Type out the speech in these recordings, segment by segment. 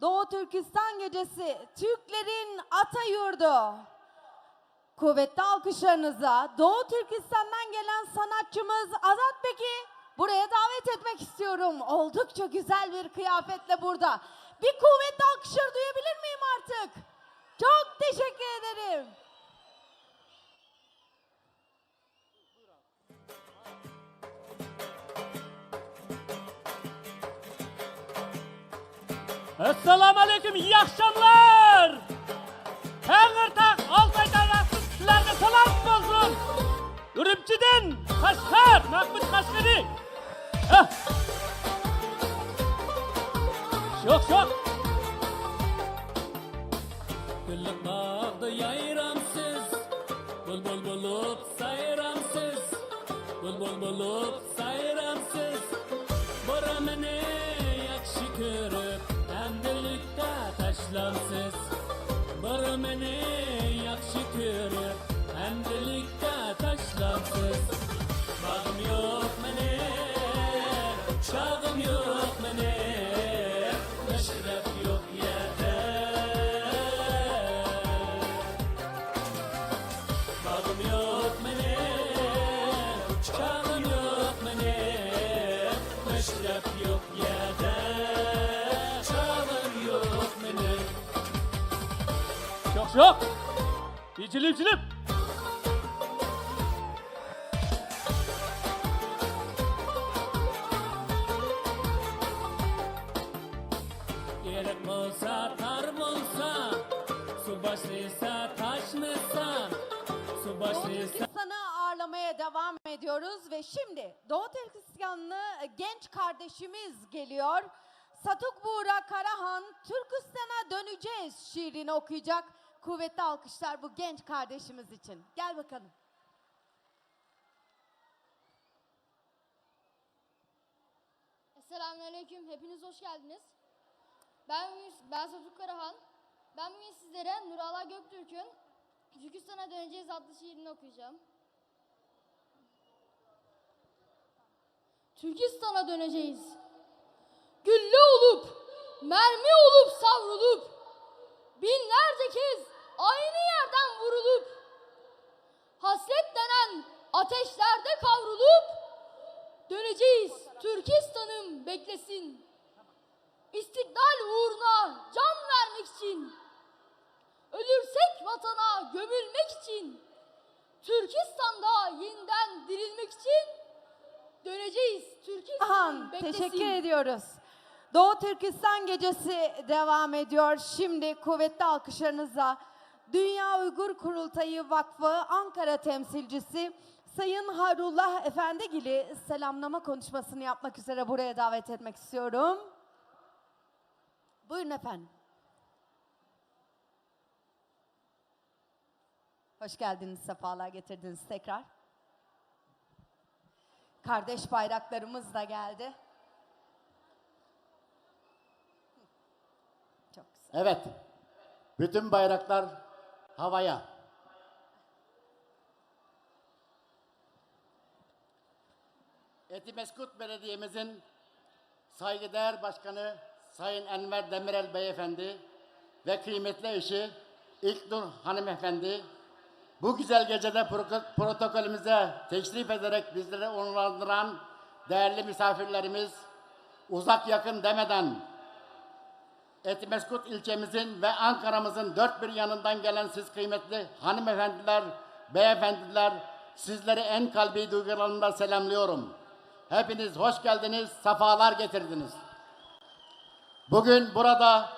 Doğu Türkistan Gecesi Türklerin ata yurdu. Kuvvetli alkışlarınıza Doğu Türkistan'dan gelen sanatçımız Azat Bek'i buraya davet etmek istiyorum. Oldukça güzel bir kıyafetle burada. Bir kuvvetli alkışlar duyabilir miyim artık? Çok teşekkür ederim. Esselamu Aleyküm, iyi akşamlar. Tengirtak, Altay'dan rahatsız sizlerine selam olsun. Ürümçiden, Kaşgar, Mahmut Kaşgari. Heh. Şok şok. Güllük bağdı yayramsız, bul bul bulup sayramsız, bul bul bulup sayramsız. ಮನೆ İçilim içilim. Gerek olsa tar olsa Su başlıysa taş mısa Su başlıysa Türkistan'ı ağırlamaya devam ediyoruz ve şimdi Doğu Türkistanlı genç kardeşimiz geliyor. Satuk Buğra Karahan Türkistan'a döneceğiz şiirini okuyacak. Kuvvetli alkışlar bu genç kardeşimiz için. Gel bakalım. Selamünaleyküm. Hepiniz hoş geldiniz. Ben ben Satuk Karahan. Ben bugün sizlere Nurallah Göktürk'ün Türkistan'a döneceğiz adlı şiirini okuyacağım. Türkistan'a döneceğiz. Gülle olup, mermi olup savrulup, binlerce kez aynı yerden vurulup, hasret denen ateşlerde kavrulup, Döneceğiz Türkistan'ım beklesin. İstiklal uğruna can vermek için. Ölürsek vatana gömülmek için. Türkistan'da yeniden dirilmek için. Döneceğiz Türkistan'ım Karahan beklesin. teşekkür ediyoruz. Doğu Türkistan Gecesi devam ediyor. Şimdi kuvvetli alkışlarınızla Dünya Uygur Kurultayı Vakfı Ankara temsilcisi Sayın Harullah Efendigil'i selamlama konuşmasını yapmak üzere buraya davet etmek istiyorum. Buyurun efendim. Hoş geldiniz, sefalar getirdiniz tekrar. Kardeş bayraklarımız da geldi. Çok güzel. Evet. Bütün bayraklar havaya. Etimeskut Belediye'mizin saygıdeğer başkanı Sayın Enver Demirel Beyefendi ve kıymetli eşi İlknur Hanımefendi bu güzel gecede protokolümüze teşrif ederek bizleri onurlandıran değerli misafirlerimiz uzak yakın demeden Etimeskut ilçemizin ve Ankara'mızın dört bir yanından gelen siz kıymetli hanımefendiler, beyefendiler, sizleri en kalbi duygularımla selamlıyorum. Hepiniz hoş geldiniz, safalar getirdiniz. Bugün burada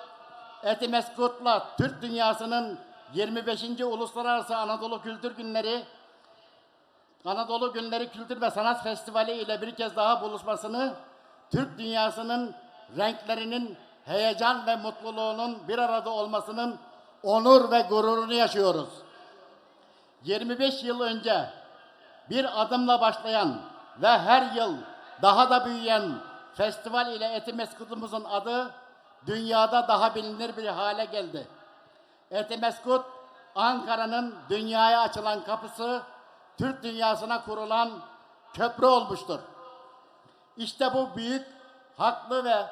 Etimeskut'la Türk dünyasının 25. Uluslararası Anadolu Kültür Günleri Anadolu Günleri Kültür ve Sanat Festivali ile bir kez daha buluşmasını Türk dünyasının renklerinin heyecan ve mutluluğunun bir arada olmasının onur ve gururunu yaşıyoruz. 25 yıl önce bir adımla başlayan ve her yıl daha da büyüyen festival ile Etimeskut'umuzun adı dünyada daha bilinir bir hale geldi. Etimeskut, Ankara'nın dünyaya açılan kapısı, Türk dünyasına kurulan köprü olmuştur. İşte bu büyük, haklı ve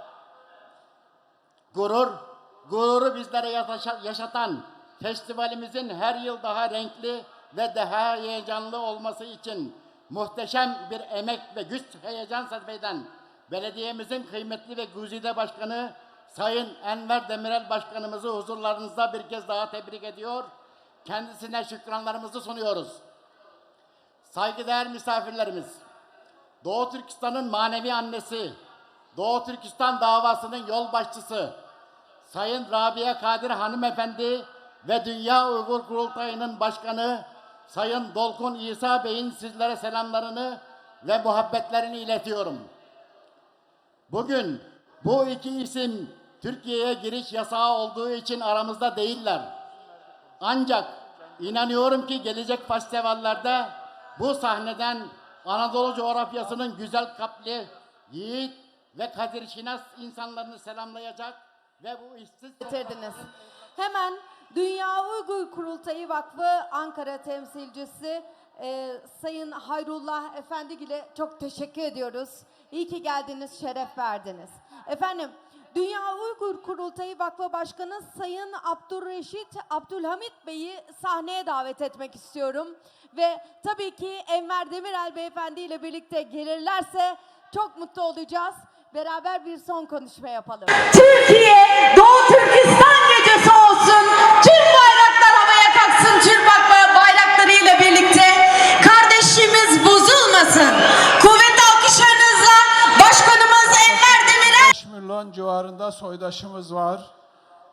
gurur gururu bizlere yaşa- yaşatan festivalimizin her yıl daha renkli ve daha heyecanlı olması için muhteşem bir emek ve güç heyecan sarf eden belediyemizin kıymetli ve güzide başkanı Sayın Enver Demirel Başkanımızı huzurlarınızda bir kez daha tebrik ediyor. Kendisine şükranlarımızı sunuyoruz. Saygıdeğer misafirlerimiz, Doğu Türkistan'ın manevi annesi, Doğu Türkistan davasının yol başçısı, Sayın Rabia Kadir Hanımefendi ve Dünya Uygur Kurultayı'nın başkanı Sayın Dolkun İsa Bey'in sizlere selamlarını ve muhabbetlerini iletiyorum. Bugün bu iki isim Türkiye'ye giriş yasağı olduğu için aramızda değiller. Ancak inanıyorum ki gelecek festivallerde bu sahneden Anadolu coğrafyasının güzel kaplı, yiğit ve kadir şinas insanlarını selamlayacak ve bu işsiz getirdiniz. Hemen Dünya Uygur Kurultayı Vakfı Ankara temsilcisi e, Sayın Hayrullah Efendigil'e çok teşekkür ediyoruz. İyi ki geldiniz, şeref verdiniz. Efendim, Dünya Uygur Kurultayı Vakfı Başkanı Sayın Abdurreşit Abdülhamit Bey'i sahneye davet etmek istiyorum. Ve tabii ki Enver Demirel Beyefendi ile birlikte gelirlerse çok mutlu olacağız. Beraber bir son konuşma yapalım. Türkiye Doğu Türkistan gecesi olsun. Tüm bayraklar havaya kalksın Türk bayraklarıyla birlikte. Kardeşliğimiz bozulmasın. Kuvvetli alkışlarınızla başkanımız Enver Demirel 5 milyon civarında soydaşımız var.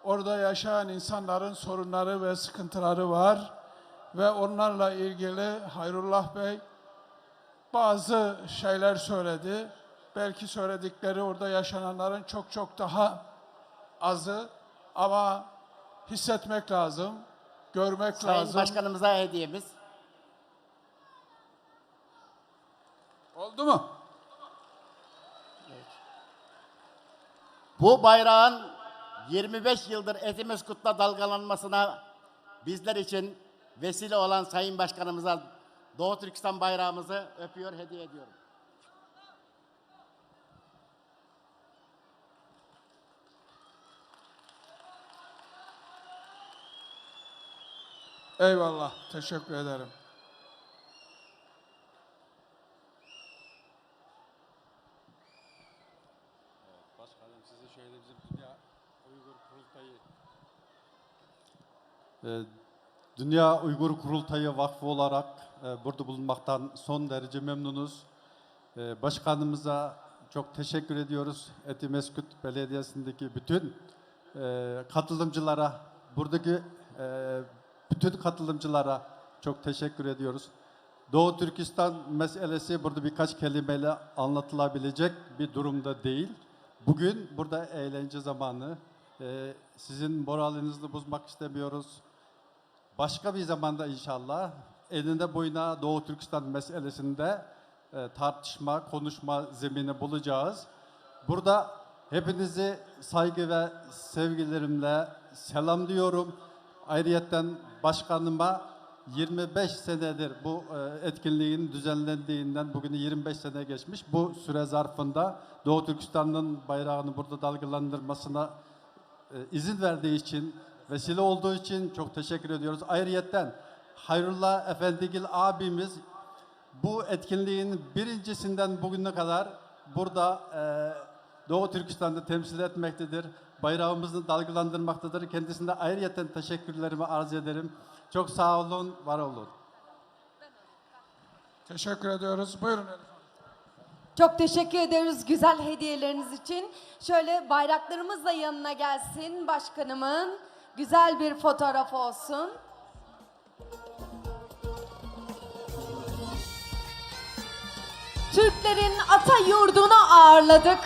Orada yaşayan insanların sorunları ve sıkıntıları var. Ve onlarla ilgili Hayrullah Bey bazı şeyler söyledi. Belki söyledikleri orada yaşananların çok çok daha azı ama hissetmek lazım, görmek Sayın lazım. Başkanımıza hediyemiz. Oldu mu? Bu bayrağın 25 yıldır Etimeskut'ta dalgalanmasına bizler için vesile olan Sayın Başkanımıza Doğu Türkistan bayrağımızı öpüyor, hediye ediyorum. Eyvallah, teşekkür ederim. Ee, Dünya Uygur Kurultayı Vakfı olarak e, burada bulunmaktan son derece memnunuz. Ee, Başkanımıza çok teşekkür ediyoruz. Etimeskut Belediyesi'ndeki bütün e, katılımcılara, buradaki e, bütün katılımcılara çok teşekkür ediyoruz. Doğu Türkistan meselesi burada birkaç kelimeyle anlatılabilecek bir durumda değil. Bugün burada eğlence zamanı. Ee, sizin moralinizi bozmak istemiyoruz. Başka bir zamanda inşallah elinde boyuna Doğu Türkistan meselesinde e, tartışma, konuşma zemini bulacağız. Burada hepinizi saygı ve sevgilerimle selamlıyorum. Ayrıyeten başkanıma 25 senedir bu e, etkinliğin düzenlendiğinden bugünü 25 sene geçmiş. Bu süre zarfında Doğu Türkistan'ın bayrağını burada dalgalandırmasına e, izin verdiği için, vesile olduğu için çok teşekkür ediyoruz. Ayrıyeten Hayrullah Efendigil abimiz bu etkinliğin birincisinden bugüne kadar burada e, Doğu Türkistan'da temsil etmektedir. Bayrağımızı dalgalandırmaktadır. Kendisine ayrıyeten teşekkürlerimi arz ederim. Çok sağ olun, var olun. Teşekkür ediyoruz. Buyurun Elif. Çok teşekkür ederiz güzel hediyeleriniz için. Şöyle bayraklarımız da yanına gelsin başkanımın. Güzel bir fotoğraf olsun. Türklerin ata yurdunu ağırladık.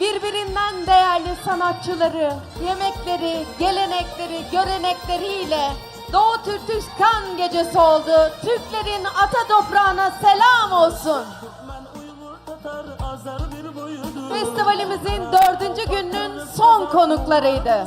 Birbirinden değerli sanatçıları, yemekleri, gelenekleri, görenekleriyle Doğu Türkistan gecesi oldu. Türklerin ata toprağına selam olsun. Festivalimizin dördüncü gününün son konuklarıydı.